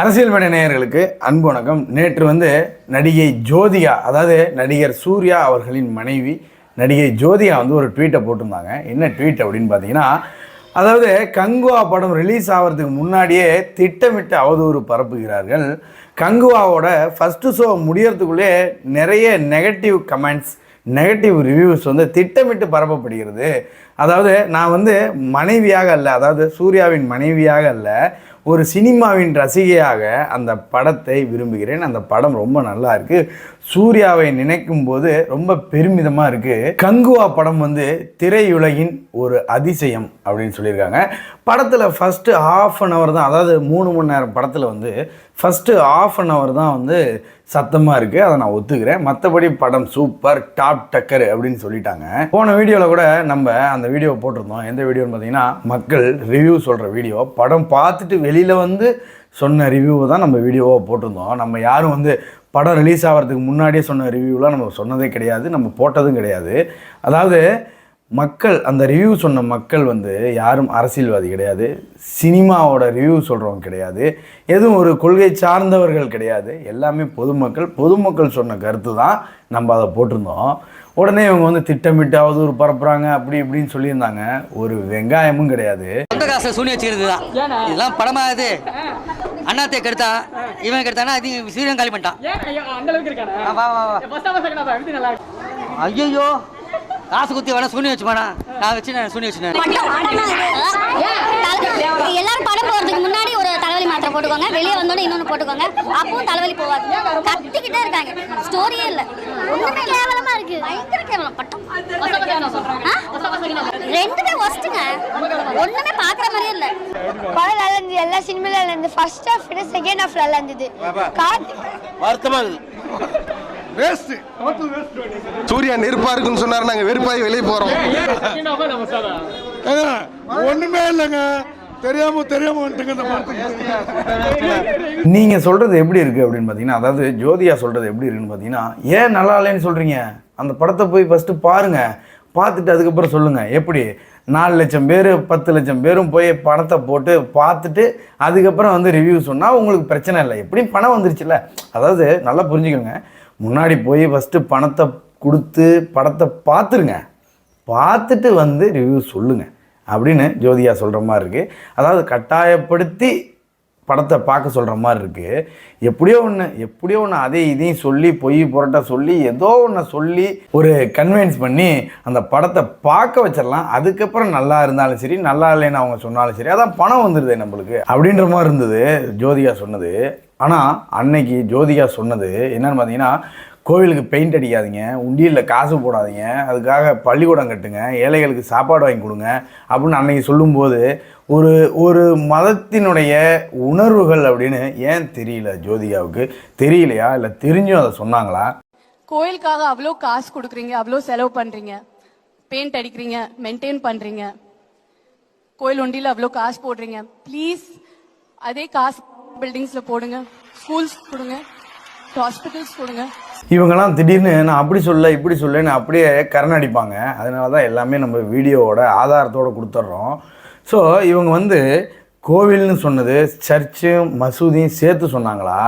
அரசியல் மேடை நேயர்களுக்கு அன்பு வணக்கம். நேற்று வந்து நடிகை ஜோதிகா அதாவது நடிகர் சூர்யா அவர்களின் மனைவி நடிகை ஜோதிகா வந்து ஒரு ட்வீட்டை போட்டிருந்தாங்க. என்ன ட்வீட் அப்படின்னு பார்த்தீங்கன்னா அதாவது கங்குவா படம் ரிலீஸ் ஆகிறதுக்கு முன்னாடியே திட்டமிட்டு அவதூறு பரப்புகிறார்கள். கங்குவாவோட ஃபஸ்ட்டு ஷோ முடியறதுக்குள்ளே நிறைய நெகட்டிவ் கமெண்ட்ஸ் நெகட்டிவ் ரிவ்யூஸ் வந்து திட்டமிட்டு பரப்பப்படுகிறது. அதாவது நான் வந்து மனைவியாக அல்ல அதாவது சூர்யாவின் மனைவியாக அல்ல ஒரு சினிமாவின் ரசிகையாக அந்த படத்தை விரும்புகிறேன். அந்த படம் ரொம்ப நல்லா இருக்கு. சூர்யாவை நினைக்கும் போது ரொம்ப பெருமிதமாக இருக்கு. கங்குவா படம் வந்து திரையுலகின் ஒரு அதிசயம் அப்படின்னு சொல்லியிருக்காங்க. படத்தில் ஃபஸ்ட்டு ஆஃப் அன் ஹவர் தான் அதாவது மூணு மணி நேரம் படத்தில் வந்து ஃபஸ்ட்டு ஆஃப் அன் ஹவர் தான் வந்து சத்தமாக இருக்குது அதை நான் ஒத்துக்கிறேன். மற்றபடி படம் சூப்பர் டாப் டக்கர் அப்படின்னு சொல்லிட்டாங்க. போன வீடியோவில் கூட நம்ம அந்த வீடியோ போட்டிருந்தோம். எந்த வீடியோன்னு பார்த்தீங்கன்னா மக்கள் ரிவ்யூ சொல்கிற வீடியோ. படம் பார்த்துட்டு வெளியில் வந்து சொன்ன ரிவ்யூவை தான் நம்ம வீடியோவாக போட்டிருந்தோம். நம்ம யாரும் வந்து படம் ரிலீஸ் ஆகிறதுக்கு முன்னாடியே சொன்ன ரிவ்யூலாம் நம்ம சொன்னதே கிடையாது. நம்ம போட்டதும் கிடையாது. அதாவது மக்கள் அந்த ரிவ்யூ சொன்ன மக்கள் வந்து யாரும் அரசியல்வாதி கிடையாது. சினிமாவோட ரிவ்யூ சொல்கிறவங்க கிடையாது. எதுவும் ஒரு கொள்கை சார்ந்தவர்கள் கிடையாது. எல்லாமே பொதுமக்கள். பொதுமக்கள் சொன்ன கருத்து தான் நம்ம அதை போட்டிருந்தோம். உடனே இவங்க வந்து திட்டமிட்டு அவதூறு பரப்புறாங்க அப்படி இப்படின்னு சொல்லியிருந்தாங்க. ஒரு வெங்காயமும் கிடையாது. சொந்த காசை சூனி வச்சுக்கிறது தான். இதெல்லாம் படமா இது? அண்ணாத்தை கெடுத்தான் இவன் கெடுத்தானா அது சீரியன் காலி பண்ணிட்டான் ஐயோ, காசு குத்தி வேணா சூனி வச்சுமாண்ணா நான் வச்சு நான் சூனி வச்சுனேன் எல்லாரும் படம் போறதுக்கு முன்னாடி ஒரு தலைவலி மாத்திரை போட்டுக்கோங்க. வெளியே வந்தோடனே இன்னொன்னு போட்டுக்கோங்க. அப்பவும் தலைவலி போவாது கத்திக்கிட்டே இருக்காங்க. ஸ்டோரியே இல்ல. ஒண்ணுமே கேவலமா இருக்கு. பயங்கர கேவலம். பட்டம்? ரெண்டுமே ஒஸ்ட்டுங்க ஒண்ணுமே பாக்குற மாதிரியே இல்ல. படம் நல்லா இருந்தது. எல்லா சினிமால நல்லா இருந்தது. ஃபர்ஸ்ட் ஹாஃப் செகண்ட் ஹாஃப் நல்லா இருந்தது. வருத்தமா இருக்குது. வேஸ்ட் சூர்யா நெருப்பா இருக்குன்னு சொன்னாரு நாங்க வெறுப்பாய் வெளியே போறோம். ஒண்ணுமே இல்லைங்க. தெரியாம தெரியாம வந்துட்டுங்க நீங்கள் சொல்கிறது எப்படி இருக்குது அப்படின்னு பார்த்தீங்கன்னா அதாவது ஜோதியா சொல்கிறது எப்படி இருக்குன்னு பார்த்தீங்கன்னா ஏன் நல்லா இல்லைன்னு சொல்கிறீங்க அந்த படத்தை போய் ஃபஸ்ட்டு பாருங்கள் பார்த்துட்டு அதுக்கப்புறம் சொல்லுங்கள் எப்படி? நாலு லட்சம் பேர் பத்து லட்சம் பேரும் போய் படத்தை போட்டு பார்த்துட்டு அதுக்கப்புறம் வந்து ரிவ்யூ சொன்னால் உங்களுக்கு பிரச்சனை இல்லை. எப்படியும் பணம் வந்துருச்சுல்ல. அதாவது நல்லா புரிஞ்சுக்கோங்க. முன்னாடி போய் ஃபஸ்ட்டு பணத்தை கொடுத்து படத்தை பார்த்துருங்க. பார்த்துட்டு வந்து ரிவ்யூ சொல்லுங்கள் அப்படின்னு ஜோதியா சொல்கிற மாதிரி இருக்குது அதாவது கட்டாயப்படுத்தி படத்தை பார்க்க சொல்கிற மாதிரி இருக்குது எப்படியோ ஒன்று எப்படியோ ஒன்று அதே இதையும் சொல்லி பொய் புரட்டா சொல்லி ஏதோ ஒன்று சொல்லி ஒரு கன்வின்ஸ் பண்ணி அந்த படத்தை பார்க்க வச்சிடலாம். அதுக்கப்புறம் நல்லா இருந்தாலும் சரி நல்லா இல்லைன்னு அவங்க சொன்னாலும் சரி அதான் பணம் வந்துடுது நம்மளுக்கு. அப்படின்ற மாதிரி இருந்தது ஜோதிகா சொன்னது. ஆனால் அன்னைக்கு ஜோதிகா சொன்னது என்னென்னு பார்த்தீங்கன்னா கோவிலுக்கு பெயிண்ட் அடிக்காதீங்க உண்டியலில் காசு போடாதீங்க அதுக்காக பள்ளிக்கூடம் கட்டுங்க ஏழைகளுக்கு சாப்பாடு வாங்கி கொடுங்க அப்படின்னு அன்னைக்கு சொல்லும்போது ஒரு ஒரு மதத்தினுடைய உணர்வுகள் அப்படின்னு ஏன் தெரியல ஜோதிகாவுக்கு? தெரியலையா? இல்லை தெரிஞ்சும் அதை சொன்னாங்களா? கோயிலுக்காக அவ்வளோ காசு கொடுக்குறீங்க அவ்வளோ செலவு பண்ணுறீங்க பெயிண்ட் அடிக்கிறீங்க மெயின்டைன் பண்ணுறீங்க கோயில் ஒண்டியில் அவ்வளோ காசு போடுறீங்க ப்ளீஸ் அதே காசு பில்டிங்ஸில் போடுங்க ஸ்கூல்ஸ் கொடுங்க ஹாஸ்பிட்டல்ஸ் கொடுங்க இவங்கெல்லாம் திடீர்னு நான் அப்படி சொல்ல இப்படி சொல்லன்னு அப்படியே கரண் அடிப்பாங்க. அதனால தான் எல்லாமே நம்ம வீடியோவோட ஆதாரத்தோடு கொடுத்துட்றோம் ஸோ இவங்க வந்து கோவில்னு சொன்னது சர்ச்சும் மசூதியும் சேர்த்து சொன்னாங்களா?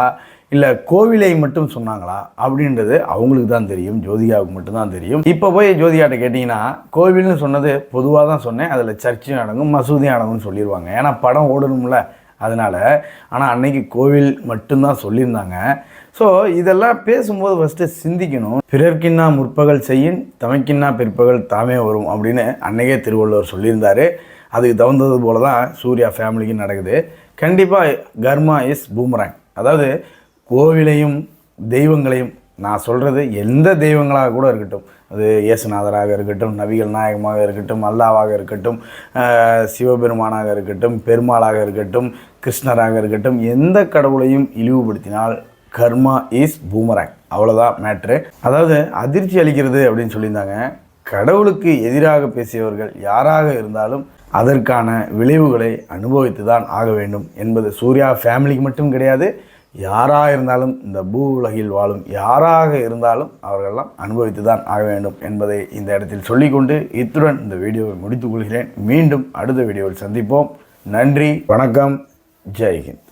இல்லை கோவிலை மட்டும் சொன்னாங்களா? அப்படின்றது அவங்களுக்கு தான் தெரியும் ஜோதிகாவுக்கு மட்டும்தான் தெரியும். இப்போ போய் ஜோதிகாட்ட கேட்டிங்கன்னா கோவில்னு சொன்னது பொதுவாக தான் சொன்னேன். அதில் சர்ச்சும் அடங்கும் மசூதியும் அடங்கும்னு சொல்லிடுவாங்க ஏன்னா படம் ஓடணும்ல. அதனால் ஆனால் அன்னைக்கு கோவில் மட்டும்தான் சொல்லியிருந்தாங்க. ஸோ இதெல்லாம் பேசும்போது ஃபஸ்ட்டு சிந்திக்கணும். பிறர்க்கின்னா முற்பகல் செய்யின் தமைக்கின்னா பிற்பகல் தாமே வரும் அப்படின்னு அன்னைக்கே திருவள்ளுவர் சொல்லியிருந்தார். அதுக்கு தகுந்தது போல தான் சூர்யா ஃபேமிலிக்கு நடக்குது. கண்டிப்பாக கர்மா இஸ் பூமராங் அதாவது கோவிலையும் தெய்வங்களையும் நான் சொல்கிறது எந்த தெய்வங்களாக கூட இருக்கட்டும். அது இயேசுநாதராக இருக்கட்டும் நபிகள் நாயகமாக இருக்கட்டும் அல்லாவாக இருக்கட்டும் சிவபெருமானாக இருக்கட்டும் பெருமாளாக இருக்கட்டும் கிருஷ்ணராக இருக்கட்டும் எந்த கடவுளையும் இழிவுபடுத்தினால் கர்மா இஸ் பூமராங். அவ்வளோதான் மேட்ரு. அதாவது அதிர்ச்சி அளிக்கிறது அப்படின்னு சொல்லியிருந்தாங்க. கடவுளுக்கு எதிராக பேசியவர்கள் யாராக இருந்தாலும் அதற்கான விளைவுகளை அனுபவித்து தான் ஆக வேண்டும் என்பது சூர்யா ஃபேமிலிக்கு மட்டும் கிடையாது யாராக இருந்தாலும் இந்த பூ உலகில் வாழும் யாராக இருந்தாலும் அவர்களெல்லாம் அனுபவித்து தான் ஆக வேண்டும் என்பதை இந்த இடத்தில் சொல்லிக்கொண்டு இத்துடன் இந்த வீடியோவை முடித்துக் கொள்கிறேன். மீண்டும் அடுத்த வீடியோவில் சந்திப்போம். நன்றி வணக்கம் ஜெய்ஹிந்த்.